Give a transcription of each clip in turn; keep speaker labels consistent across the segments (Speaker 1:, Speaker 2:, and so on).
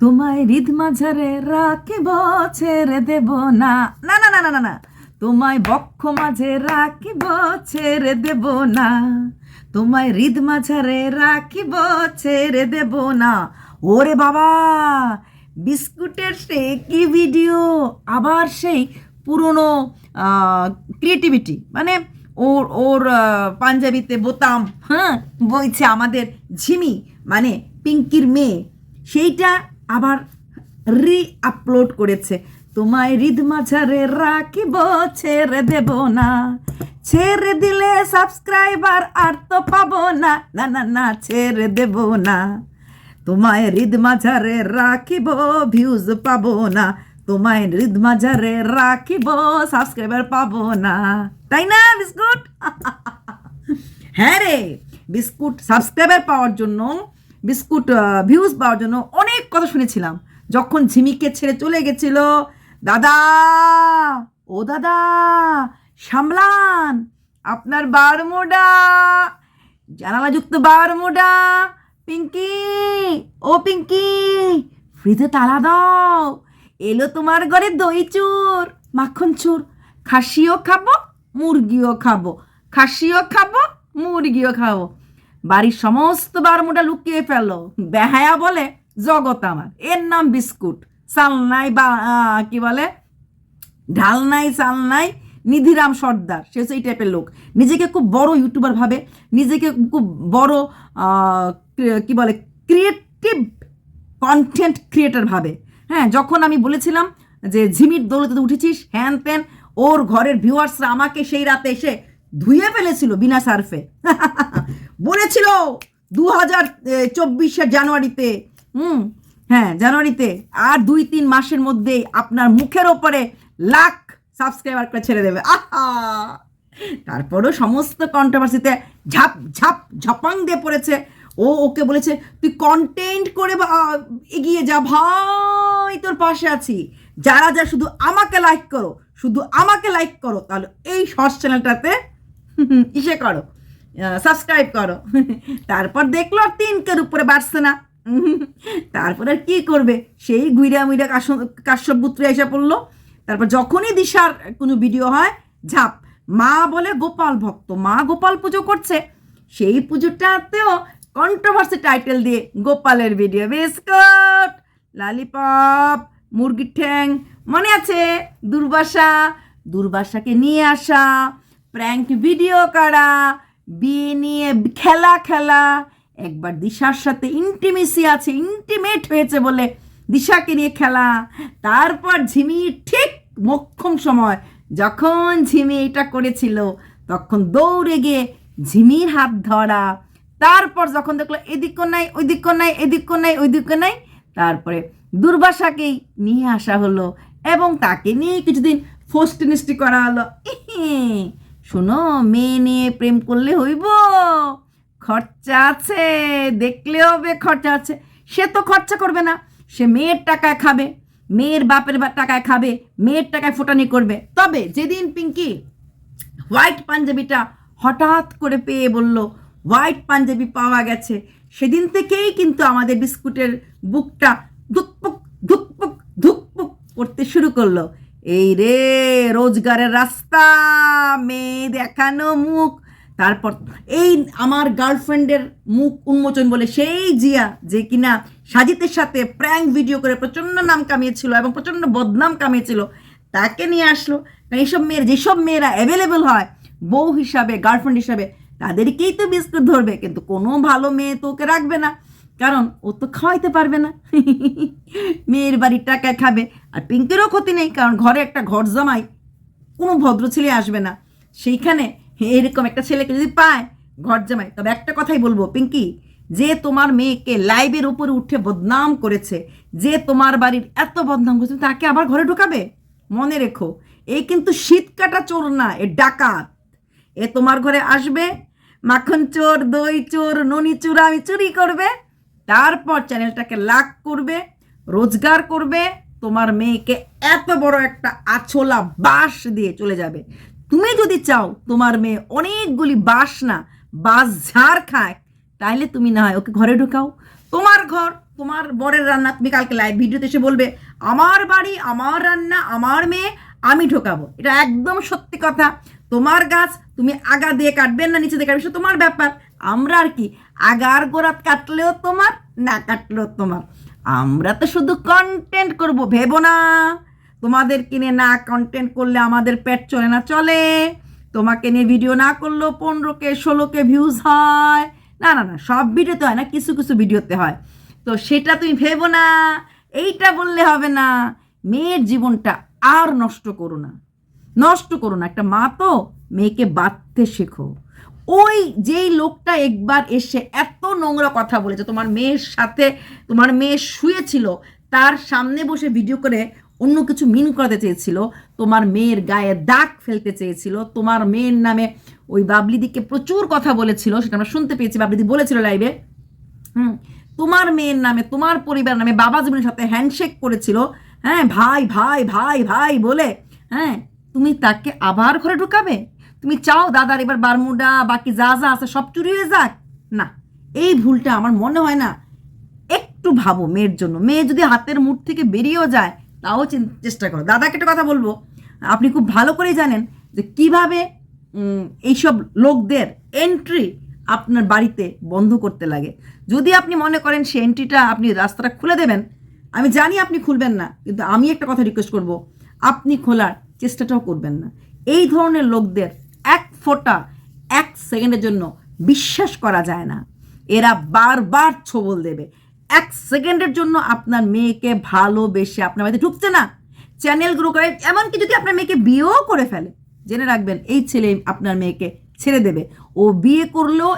Speaker 1: তোমায় হৃদ মাঝারে রাখিব, ছেড়ে দেব না। না না না না না না। তোমায় বক্ষ মাঝে রাখিব, ছেড়ে দেব না। তোমায় হৃদ মাঝারে রাখিব, ছেড়ে দেব না। ওরে বাবা, বিস্কুটের সে কি ভিডিও? আবার সেই পুরনো ক্রিয়েটিভিটি মানে ওর ওর পাঞ্জাবিতে বোতাম হ্যাঁ বইছে আমাদের ঝিমি মানে পিঙ্কির মেয়ে। সেইটা আবার রি আপলোড করেছে। তোমায় হৃদ মাঝারে রাখিব, ছেড়ে দেব না। ছেড়ে দিলে সাবস্ক্রাইবার আর তো পাবো না। না না না, ছেড়ে দেব না। তোমায় হৃদ মাঝারে রাখিব ভিউজ পাবো না। তোমায় হৃদ মাঝারে রাখিব সাবস্ক্রাইবার পাবো না। তাই না, বিস্কুট? হ্যাঁ রে, বিস্কুট সাবস্ক্রাইবার পাওয়ার জন্য বিস্কুট ভিউজ পাওয়ার জন্য অনেক কথা শুনেছিলাম। যখন ঝিমিকে ছেড়ে চলে গেছিল, দাদা, ও দাদা, সামলান, আপনার বারমোডা জানালাযুক্ত বারমোডা পিঙ্কি, ও পিঙ্কি, ফ্রিজে তালা দাও, এলো তোমার ঘরে দই চুর, মাখন চুর, খাসিও খাব, মুরগিও খাব, খাসিও খাব, মুরগিও খাব। বাড়ির সমস্ত বারমোটা লুকিয়ে ফেলো। বেহায়া বলে জগৎ আমার। এর নাম বিস্কুট। সালনাই বা আহ, কি বলে? ঢাল নাই চাল নাই নিধিরাম সর্দার। সে হচ্ছে এই টাইপের লোক। নিজেকে খুব বড় ইউটিউবার ভাবে নিজেকে খুব বড় কি বলে ক্রিয়েটিভ কন্টেন্ট ক্রিয়েটার ভাবে। হ্যাঁ যখন আমি বলেছিলাম যে ঝিমির দৌলতে উঠেছিস হ্যান ত্যান ওর ঘরের ভিউয়ার্সরা আমাকে সেই রাতে এসে ধুয়ে ফেলেছিল বিনা সার্ফে। দু হাজার চব্বিশের জানুয়ারিতে। হুম হ্যাঁ জানুয়ারিতে। আর দুই, তিন মাসের মধ্যেই আপনার মুখের ওপরে লাখ সাবস্ক্রাইবার করে ছেড়ে দেবে। আহা! তারপরও সমস্ত কন্ট্রোভার্সিতে ঝাপ ঝাপ, ঝপাং দিয়ে পড়েছে। ও ওকে বলেছে, তুই কন্টেন্ট করে এগিয়ে যা ভাই, তোর পাশে আছি। যারা যা শুধু আমাকে লাইক করো, শুধু আমাকে লাইক করো, তাহলে এই শর্টস চ্যানেলটাতে ইসে করো। সাবস্ক্রাইব করো। তারপর দেখল আর তিনকের উপরে বাড়ছে না। তারপর আর কি করবে? সেই গুইরা মুইরা কাশ্য কাশ্যপুত্র এসে পড়ল। তারপর যখনই দিশার কোনো ভিডিও হয়, ঝাপ, মা বলে গোপাল ভক্ত। মা গোপাল পুজো করছে। সেই পুজোটাতেও কন্ট্রোভার্সি টাইটেল দিয়ে গোপালের ভিডিও বিস্কুট, লালিপপ, মুরগির ঠ্যাং, মনে আছে? দুর্বাসা, দুর্বাসাকে নিয়ে আসা প্র্যাঙ্ক ভিডিও করা বিয়ে নিয়ে খেলা খেলা। একবার দিশার সাথে ইন্টিমেসি আছে ইন্টিমেট হয়েছে বলে দিশাকে নিয়ে খেলা। তারপর ঝিমি ঠিক মক্ষম সময়, যখন ঝিমি এটা করেছিল, তখন দৌড়ে গিয়ে ঝিমির হাত ধরা। তারপর যখন দেখল এদিকও নাই, ওইদিকও নাই, এদিকও নাই, ওইদিকও নাই, তারপরে দুর্বাসাকেই নিয়ে আসা হলো এবং তাকে নিয়ে কিছুদিন ফোস্টিনিস্টি করা হলো। শোনো, মেয়ে নিয়ে প্রেম করলে হইব। খরচা আছে দেখলে হবে খরচা আছে। সে তো খরচা করবে না, সে মেয়ের টাকায় খাবে, মেয়ের বাপের টাকায় খাবে, মেয়ের টাকায় ফোটানি করবে। তবে যেদিন পিঙ্কি হোয়াইট পাঞ্জাবিটা হঠাৎ করে পেয়ে বলল, হোয়াইট পাঞ্জাবি পাওয়া গেছে। সেদিন থেকেই কিন্তু আমাদের বিস্কুটের বুকটা ধুকপুক ধুকপুক ধুকপুক করতে শুরু করল। এই রে, রোজগারের রাস্তা, মেয়ে দেখানো মুখ। তারপর এই আমার গার্লফ্রেন্ডের মুখ উন্মোচন বলে সেই জিয়া যে কিনা সাজিতের সাথে প্র্যাঙ্ক ভিডিও করে প্রচণ্ড নাম কামিয়েছিল এবং প্রচণ্ড বদনাম কামিয়েছিল, তাকে নিয়ে আসলো। এইসব মেয়ের, যেসব মেয়েরা অ্যাভেলেবেল হয়, বউ হিসাবে, গার্লফ্রেন্ড হিসাবে, তাদেরকেই তো বিস্কুট ধরবে, কিন্তু কোনো ভালো মেয়ে তো ওকে রাখবে না। কারণ ও তো খাওয়াইতে পারবে না। মেয়ের বাড়ির টাকায় খাবে, আর পিঙ্কেরও ক্ষতি নেই, কারণ ঘরে একটা ঘর জামাই, কোনো ভদ্র ছেলে আসবে না। সেইখানে এরকম একটা ছেলেকে যদি পায়, ঘর জামাই। তবে একটা কথাই বলব, পিঙ্কি, যে তোমার মেয়েকে লাইভের উপরে উঠে বদনাম করেছে, যে তোমার বাড়ির এত বদনাম করেছে তাকে আবার ঘরে ঢুকাবে? মনে রেখো এই কিন্তু শীত কাটা চোর না, এ ডাকাত। এ তোমার ঘরে আসবে, মাখন চোর, দই চোর, ননি চোর, আমি চুরি করবে তারপর চ্যানেলটাকে লাক করবে, রোজগার করবে, তোমার মেয়েকে এত বড় একটা আছলা বাস দিয়ে চলে যাবে। তুমি যদি চাও তোমার মেয়ে অনেকগুলি বাঁশ না, বাঁশ ঝাড় খায়, তাইলে তুমি না হয় ওকে ঘরে ঢুকাও। তোমার ঘর, তোমার বরের রান্না, তুমি কালকে লাইভ ভিডিওতে এসে বলবে, আমার বাড়ি, আমার রান্না, আমার মেয়ে, আমি ঢোকাবো। এটা একদম সত্যি কথা। তোমার গাছ তুমি আগা দিয়ে কাটবেন না নিচে দিয়ে কাটবে তোমার ব্যাপার। আমরা আর কি আগার গোড়াত কাটলেও তোমার, না কাটলেও তোমার। আমরা তো শুধু কন্টেন্ট করব, ভেবো না। তোমাদের কিনে না কন্টেন্ট করলে আমাদের পেট চলে না, চলে। তোমাকে নিয়ে ভিডিও না করলেও পনেরোকে, ষোলোকে ভিউজ হয়। না না না, সব ভিডিওতে হয় না, কিছু কিছু ভিডিওতে হয়। তো সেটা তুমি ভেবো না, এইটা বললে হবে না। মেয়ের জীবনটা আর নষ্ট করো না। নষ্ট করো না। একটা মা তো মেয়েকে বাঁধতে শেখো। ওই যেই লোকটা একবার এসে এত নোংরা কথা বলেছে, তোমার মেয়ের সাথে, তোমার মেয়ে শুয়েছিল, তার সামনে বসে ভিডিও করে অন্য কিছু মিন করাতে চেয়েছিল, তোমার মেয়ের গায়ে দাগ ফেলতে চেয়েছিল, তোমার মেয়ের নামে ওই বাবলিদিকে প্রচুর কথা বলেছিল, সেটা আমরা শুনতে পেয়েছি, বাবলিদি বলেছিল লাইভে হুম, তোমার মেয়ের নামে, তোমার পরিবার নামে বাবা জীবনের সাথে হ্যান্ডশেক করেছিল হ্যাঁ ভাই ভাই ভাই ভাই বলে হ্যাঁ তুমি তাকে আবার ঘরে ঢুকাবে? তুমি চাও দাদার এবার বারমুডা, বাকি যা যা আছে সব চুরি হয়ে যাক? না, এই ভুলটা আমার মনে হয় না। একটু ভাবো মেয়ের জন্য। মেয়ে যদি হাতের মুঠ থেকে বেরিয়েও যায়, তাও চেষ্টা করো। দাদাকে একটা কথা বলব। আপনি খুব ভালো করেই জানেন যে কীভাবে এইসব লোকদের এন্ট্রি আপনার বাড়িতে বন্ধ করতে লাগে। যদি আপনি মনে করেন সে এন্ট্রিটা আপনি রাস্তাটা খুলে দেবেন, আমি জানি আপনি খুলবেন না, কিন্তু আমি একটা কথা রিকোয়েস্ট করব। আপনি খোলার চেষ্টাটাও করবেন না। এই ধরনের লোকদের এক ফোঁটা, এক সেকেন্ডের জন্য বিশ্বাস করা যায় না। এরা বারবার ছবল দেবে। এক সেকেন্ডের জন্য আপনার মেয়েকে ভালোবেসে আপনার বাড়িতে ঢুকছে না। চ্যানেল গ্রো করে, এমনকি যদি আপনার মেয়েকে বিয়েও করে ফেলে, জেনে রাখবেন, এই ছেলে আপনার মেয়েকে ছেড়ে দেবে। ও বিয়ে করলেও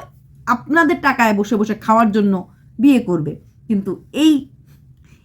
Speaker 1: আপনাদের টাকায় বসে বসে খাওয়ার জন্য বিয়ে করবে। কিন্তু এই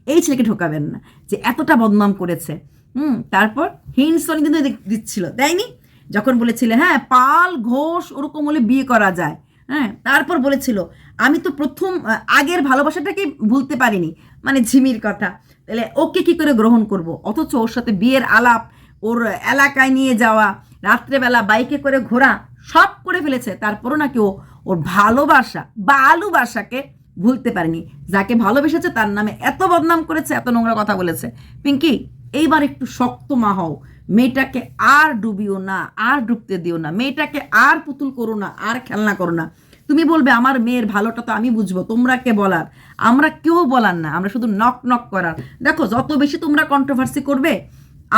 Speaker 1: এই ছেলেকে ঢোকাবেন না যে এতটা বদনাম করেছে। হুম, তারপর হিংসন কিন্তু দিচ্ছিল। দেয়নি? যখন বলেছিলে হ্যাঁ পাল, ঘোষ, ওরকম হলে বিয়ে করা যায়। হ্যাঁ তারপর বলেছিল, আমি তো প্রথম আগের ভালোবাসাটাকে ভুলতে পারিনি। মানে ঝিমির কথা। তাহলে ওকে কি করে গ্রহণ করব? অথচ ওর সাথে বিয়ের আলাপ, ওর এলাকায় নিয়ে যাওয়া, রাত্রেবেলা বাইকে করে ঘোরা, সব করে ফেলেছে। তারপরও নাকি ও, ওর ভালোবাসা বা আলুবাসাকে ভুলতে পারেনি। যাকে ভালোবেসেছে তার নামে এত বদনাম করেছে, এত নোংরা কথা বলেছে। পিঙ্কি এইবার একটু শক্ত মা হও। মেয়েটাকে আর ডুবিও না, আর ডুবতে দিও না। মেয়েটাকে আর পুতুল করো না, আর খেলনা করো না। তুমি বলবে, আমার মেয়ের ভালোটা তো আমি বুঝব, তোমরা কে বলার? আমরা কেউ বলার না, আমরা শুধু নক নক করার। দেখো, যত বেশি তোমরা কন্ট্রোভার্সি করবে,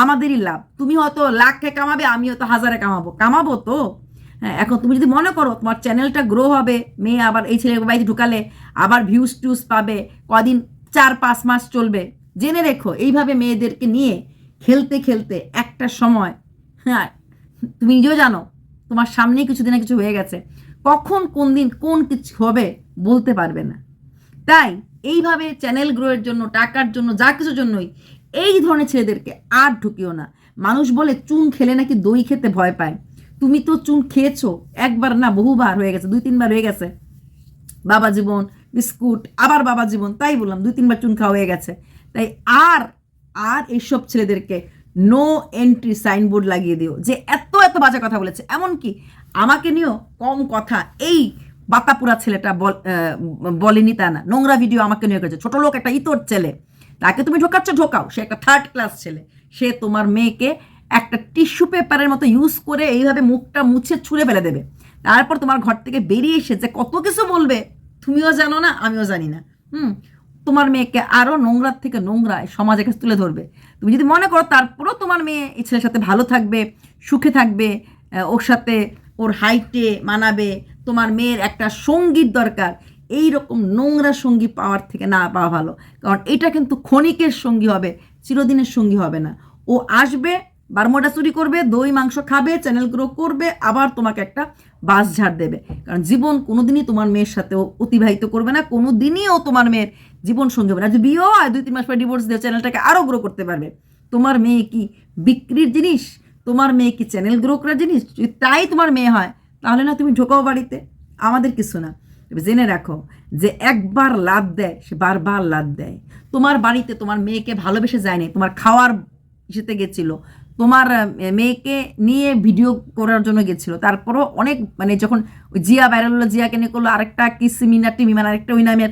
Speaker 1: আমাদেরই লাভ। তুমি হয়তো লাখে কামাবে, আমি হয়তো হাজারে কামাবো। কামাবো তো? হ্যাঁ এখন তুমি যদি মনে করো, তোমার চ্যানেলটা গ্রো হবে, মেয়ে আবার এই ছেলে বাড়িতে ঢুকালে আবার ভিউজ টিউজ পাবে, কদিন, চার, পাঁচ মাস চলবে। জেনে রেখো, এইভাবে মেয়েদেরকে নিয়ে খেলতে খেলতে একটা সময় হ্যাঁ তুমি নিজেও জানো, তোমার সামনেই কিছু দিনে কিছু হয়ে গেছে। কখন কোন দিন কোন কিছু হবে বলতে পারবে না। তাই এইভাবে চ্যানেল গ্রোয়ের জন্য, টাকার জন্য, যা কিছুর জন্যই, এই ধরনের ছেলেদেরকে আর ঢুকিও না। মানুষ বলে চুন খেলে নাকি দই খেতে ভয় পায়। তুমি তো চুন খেয়েছো, একবার না বহুবার হয়ে গেছে, দুই তিনবার হয়ে গেছে। বাবা জীবন, বিস্কুট, আবার বাবা জীবন, তাই বললাম, দুই তিনবার চুন খাওয়া হয়ে গেছে। তাই আর আর এইসব ছেলেদেরকে নো এন্ট্রি সাইনবোর্ড লাগিয়ে দিও যে এত এত বাজে কথা বলেছে। এমনকি আমাকে নিয়েও কম কথা এই বাতাপুরা ছেলেটা বল বলেনি তা না। নোংরা ভিডিও আমাকে নিয়ে করেছে। ছোট লোক একটা ইতর ছেলে। তাকে তুমি ঢোকাচ্ছ, ঢোকাও। সে একটা থার্ড ক্লাস ছেলে। সে তোমার মেয়েকে একটা টিস্যু পেপারের মতো ইউজ করে এইভাবে মুখটা মুছে ছুঁড়ে ফেলে দেবে। তারপর তোমার ঘর থেকে বেরিয়ে এসে যে কত কিছু বলবে, তুমিও জানো না, আমিও জানি না। হুম? তোমার মেয়েকে আরও নোংরার থেকে নোংরায় সমাজের কাছে তুলে ধরবে। তুমি যদি মনে করো তারপরেও তোমার মেয়ে এই ছেলের সাথে ভালো থাকবে, সুখে থাকবে ওর সাথে ওর হাইটে মানাবে, তোমার মেয়ের একটা সংগীত দরকার, এই রকম নোংরা সঙ্গী পাওয়ার থেকে না পাওয়া ভালো। কারণ এটা কিন্তু ক্ষণিকের সঙ্গী হবে, চিরদিনের সঙ্গী হবে না। ও আসবে বারমোটা চুরি করবে, দই, মাংস খাবে চ্যানেল গ্রো করবে, আবার তোমাকে একটা বাস ঝাড় দেবে। কারণ জীবন কোনোদিনই তোমার মেয়ের সাথে অতিবাহিত করবে না কোনো দিনই ও তোমার মেয়ের জীবন সঙ্গী হবে না। যদি বিয়েও হয়, দুই, তিন মাস পর ডিভোর্স দিয়ে চ্যানেলটাকে আরও গ্রো করতে পারবে। তোমার মেয়ে কি বিক্রির জিনিস? তোমার মেয়ে কি চ্যানেল গ্রো করার জিনিস? যদি তাই তোমার মেয়ে হয়, তাহলে না তুমি ঢোকাও বাড়িতে। আমাদের কিছু না। জেনে রাখো যে একবার লাদ দেয়, সে বারবার লাভ দেয়। তোমার বাড়িতে তোমার মেয়েকে ভালোবেসে যায়নি তোমার খাওয়ার ইসেতে গেছিল, তোমার মেয়েকে নিয়ে ভিডিও করার জন্য গেছিল। তারপরও অনেক মানে যখন জিয়া ভাইরাল হলো, জিয়াকে নিয়ে করল আরেকটা কিসমিনা টিমিমান আরেকটা ওই নামের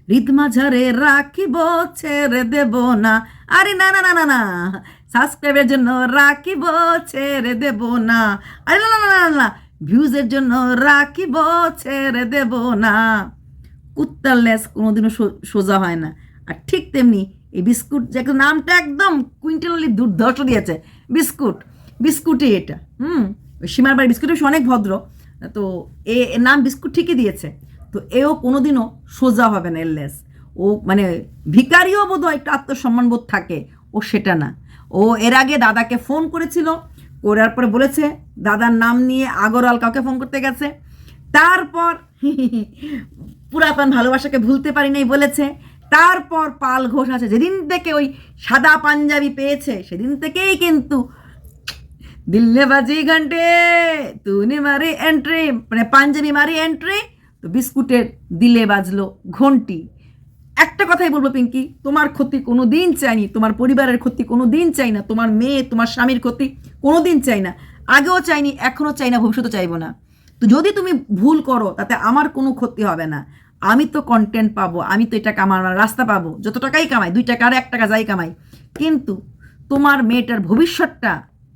Speaker 1: রিতমাঝারে রাখিব, ছেড়ে দেব না। আরে না না না না না। সাবস্ক্রাইবের জন্য রাখিব, ছেড়ে দেব না। আরে না না না না না। ভিউজের জন্য রাখিব, ছেড়ে দেব না। কুত্তার লেস কোনোদিনও সোজা হয় না। আর ঠিক তেমনি এই বিস্কুট যে নামটা একদম কুইন্টালি দুর্ধর্ষ দিয়েছে। বিস্কুট, বিস্কুটই এটা। হুম সীমার বাড়ি বিস্কুট অনেক ভদ্র। তো এ নাম বিস্কুট ঠিকই দিয়েছে। তো এও কোনোদিনও সোজা হবে না এর লেস ও মানে ভিকারিও বোধ হয় একটু আত্মসম্মান বোধ থাকে, ও সেটা না। ও এর আগে দাদাকে ফোন করেছিল, করার পরে বলেছে, দাদার নাম নিয়ে আগরওয়াল কাউকে ফোন করতে গেছে। তারপর পুরাতন ভালোবাসাকে ভুলতে পারি নাই বলেছে। তারপর পাল ঘোষ আছে, যেদিন থেকে ওই সাদা পাঞ্জাবি পেয়েছে, সেদিন থেকেই কিন্তু দিল্লে বাজি ঘন্টে, তুনি মারি এন্ট্রি মানে পাঞ্জাবি মারি এন্ট্রি তো বিস্কুটের দিলে বাজলো ঘন্টি। একটা কথাই বলব পিঙ্কি, তোমার ক্ষতি কোনো দিন চাইনি, তোমার পরিবারের ক্ষতি কোনো দিন চাই না তোমার মেয়ে, তোমার স্বামীর ক্ষতি কোনো দিন চাই না আগেও চাইনি, এখনও চাই না ভবিষ্যতে চাইব না। তো যদি তুমি ভুল করো, তাতে আমার কোনো ক্ষতি হবে না। আমি তো কন্টেন্ট পাবো, আমি তো এটা কামার রাস্তা পাবো, যত টাকাই কামাই, দুই টাকা আর এক টাকা যাই কামাই। কিন্তু তোমার মেয়েটার ভবিষ্যৎটা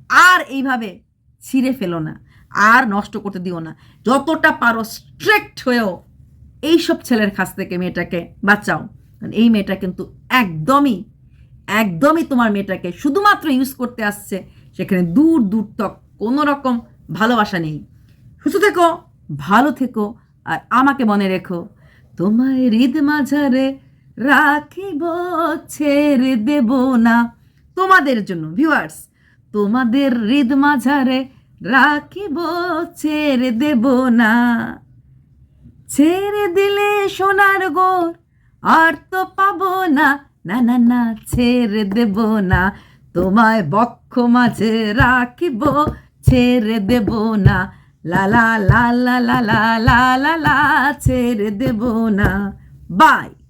Speaker 1: আর এইভাবে ছিঁড়ে ফেলো না। আর নষ্ট করতে দিও না। যতটা পারো স্ট্রিক্ট হয়েও এইসব ছেলের কাছ থেকে মেয়েটাকে বাঁচাও। কারণ এই মেয়েটা কিন্তু একদমই একদমই তোমার মেয়েটাকে শুধুমাত্র ইউজ করতে আসছে, সেখানে দূর দূর তক কোনো রকম ভালোবাসা নেই। সুস্থ থেকো, ভালো থেকো, আর আমাকে মনে রেখো, তোমায় হৃদ মাঝারে রাখিব, ছেড়ে দেব না। তোমাদের জন্য ভিউয়ার্স তোমাদের হৃদ মাঝারে রাখিব, ছেড়ে দেব না। ছেড়ে দিলে সোনার গোর আর তো পাবো না। না না না, ছেড়ে দেব না। তোমায় বক্ষ মাঝে রাখিব, ছেড়ে দেব না। লা লা লা লা লা লা লা লা লা, ছেড়ে দেব না। বাই।